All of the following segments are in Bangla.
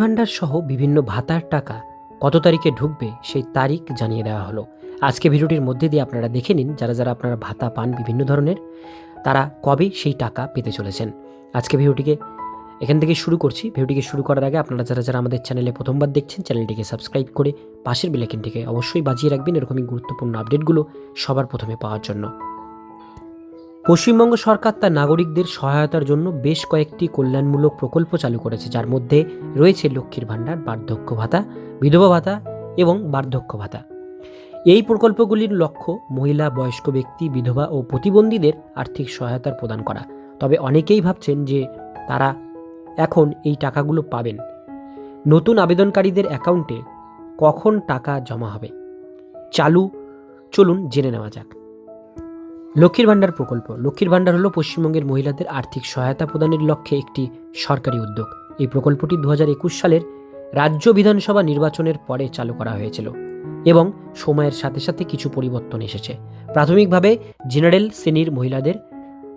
ভাণ্ডার সহ বিভিন্ন ভাতার টাকা কত তারিখে ঢুকবে সেই তারিখ জানিয়ে দেওয়া হলো। আজকে ভিডিওটির মধ্যে দিয়ে আপনারা দেখে নিন যারা যারা আপনারা ভাতা পান বিভিন্ন ধরনের, তারা কবে সেই টাকা পেতে চলেছেন। আজকে ভিডিওটিকে এখান থেকে শুরু করছি। ভিডিওটিকে শুরু করার আগে আপনারা যারা যারা আমাদের চ্যানেলে প্রথমবার দেখছেন, চ্যানেলটিকে সাবস্ক্রাইব করে পাশের বেলাইকনটিকে অবশ্যই বাজিয়ে রাখবেন এরকমই গুরুত্বপূর্ণ আপডেটগুলো সবার প্রথমে পাওয়ার জন্য। পশ্চিমবঙ্গ সরকার তার নাগরিকদের সহায়তার জন্য বেশ কয়েকটি কল্যাণমূলক প্রকল্প চালু করেছে, যার মধ্যে রয়েছে লক্ষ্মীর ভাণ্ডার, বার্ধক্য ভাতা, বিধবা ভাতা এবং বার্ধক্য ভাতা। এই প্রকল্পগুলির লক্ষ্য মহিলা, বয়স্ক ব্যক্তি, বিধবা ও প্রতিবন্ধীদের আর্থিক সহায়তার প্রদান করা। তবে অনেকেই ভাবছেন যে তারা এখন এই টাকাগুলো পাবেন। নতুন আবেদনকারীদের অ্যাকাউন্টে কখন টাকা জমা হবে? চালু, চলুন জেনে নেওয়া যাক। লক্ষ্মীর ভাণ্ডার প্রকল্প। লক্ষ্মীর ভাণ্ডার হলো পশ্চিমবঙ্গের মহিলাদের আর্থিক সহায়তা প্রদানের লক্ষ্যে একটি সরকারি উদ্যোগ। এই প্রকল্পটি দু হাজার একুশ সালের রাজ্য বিধানসভা নির্বাচনের পরে চালু করা হয়েছিল এবং সময়ের সাথে সাথে কিছু পরিবর্তন এসেছে। প্রাথমিকভাবে জেনারেল শ্রেণির মহিলাদের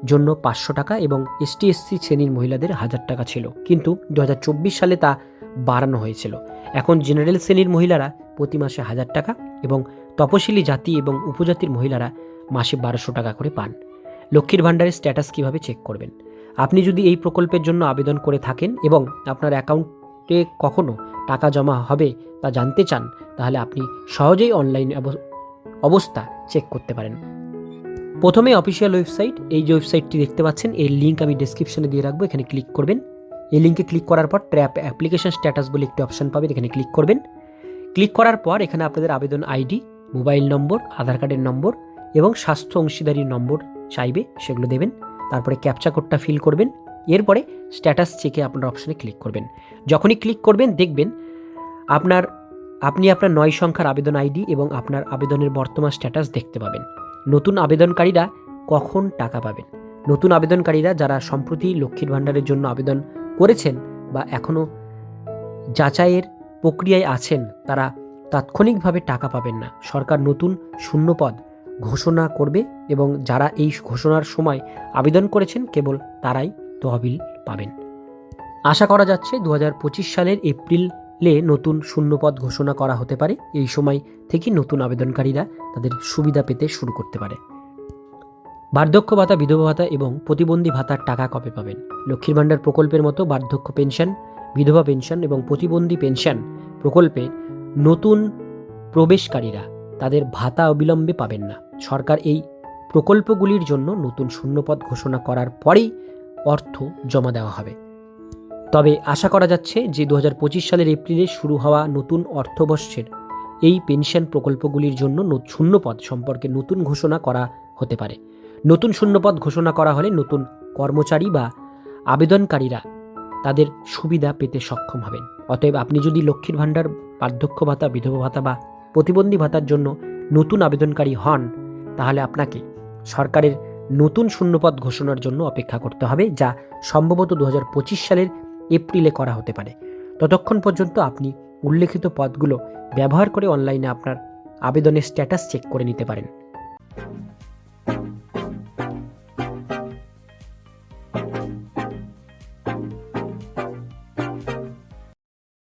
জন্য পাঁচশো টাকা এবং এসটি এসসি শ্রেণির মহিলাদের হাজার টাকা ছিল। কিন্তু দু হাজার চব্বিশ সালে তা বাড়ানো হয়েছিল। এখন জেনারেল শ্রেণির মহিলারা প্রতি মাসে হাজার টাকা এবং তপশিলি জাতি এবং উপজাতির মহিলারা মাসে বারোশো টাকা করে পান। লক্ষ্মীর ভাণ্ডারের স্ট্যাটাস কীভাবে চেক করবেন? আপনি যদি এই প্রকল্পের জন্য আবেদন করে থাকেন এবং আপনার অ্যাকাউন্টে কখনও টাকা জমা হবে তা জানতে চান, তাহলে আপনি সহজেই অনলাইন অবস্থা চেক করতে পারেন। প্রথমে অফিসিয়াল ওয়েবসাইট এই যে ওয়েবসাইটটি দেখতে পাচ্ছেন, এর লিঙ্ক আমি ডেসক্রিপশনে দিয়ে রাখব, এখানে ক্লিক করবেন। এই লিঙ্কে ক্লিক করার পর ট্র্যাপ অ্যাপ্লিকেশন স্ট্যাটাস বলে একটি অপশন পাবেন, এখানে ক্লিক করবেন। ক্লিক করার পর এখানে আপনাদের আবেদন আইডি মোবাইল নম্বর, আধার কার্ডের নম্বর এবং স্বাস্থ্য অংশীদারির নম্বর চাইবে, সেগুলো দেবেন। তারপরে ক্যাপচা কোডটা ফিল করবেন। এরপরে স্ট্যাটাস চেকে আপনার অপশানে ক্লিক করবেন। যখনই ক্লিক করবেন, দেখবেন আপনার, আপনি আপনার নয় সংখ্যার আবেদন আইডি এবং আপনার আবেদনের বর্তমান স্ট্যাটাস দেখতে পাবেন। নতুন আবেদনকারীরা কখন টাকা পাবেন? নতুন আবেদনকারীরা যারা সম্প্রতি লক্ষ্মীর ভাণ্ডারের জন্য আবেদন করেছেন বা এখনও যাচাইয়ের প্রক্রিয়ায় আছেন, তারা তাৎক্ষণিকভাবে টাকা পাবেন না। সরকার নতুন শূন্যপদ ঘোষণা করবে এবং যারা এই ঘোষণার সময় আবেদন করেছেন কেবল তারাই তহবিল পাবেন। আশা করা যাচ্ছে দু হাজার পঁচিশ সালের এপ্রিলে নতুন শূন্যপদ ঘোষণা করা হতে পারে। এই সময় থেকে নতুন আবেদনকারীরা তাদের সুবিধা পেতে শুরু করতে পারে। বার্ধক্য ভাতা, বিধবা ভাতা এবং প্রতিবন্ধী ভাতার টাকা কবে পাবেন? লক্ষ্মীর ভাণ্ডার প্রকল্পের মতো বার্ধক্য পেনশন, বিধবা পেনশন এবং প্রতিবন্ধী পেনশন প্রকল্পে নতুন প্রবেশকারীরা তাদের ভাতা অবিলম্বে পাবেন না। সরকার এই প্রকল্পগুলির জন্য নতুন শূন্যপদ ঘোষণা করার পরেই অর্থ জমা দেওয়া হবে। তবে আশা করা যাচ্ছে যে দু হাজার পঁচিশ সালের এপ্রিলে শুরু হওয়া নতুন অর্থবর্ষের এই পেনশন প্রকল্পগুলির জন্য শূন্যপদ সম্পর্কে নতুন ঘোষণা করা হতে পারে। নতুন শূন্যপদ ঘোষণা করা হলে নতুন কর্মচারী বা আবেদনকারীরা তাদের সুবিধা পেতে সক্ষম হবেন। অতএব আপনি যদি লক্ষ্মীর ভাণ্ডার, বার্ধক্য ভাতা, বিধবা ভাতা বা প্রতিবন্ধী ভাতার জন্য নতুন আবেদনকারী হন, তাহলে আপনাকে সরকারের নতুন শূন্যপদ ঘোষণার জন্য অপেক্ষা করতে হবে, যা সম্ভবত দু হাজার পঁচিশ সালের এপ্রিলে করা হতে পারে। ততক্ষণ পর্যন্ত আপনি উল্লেখিত পদগুলো ব্যবহার করে অনলাইনে আপনার আবেদনের স্ট্যাটাস চেক করে নিতে পারেন।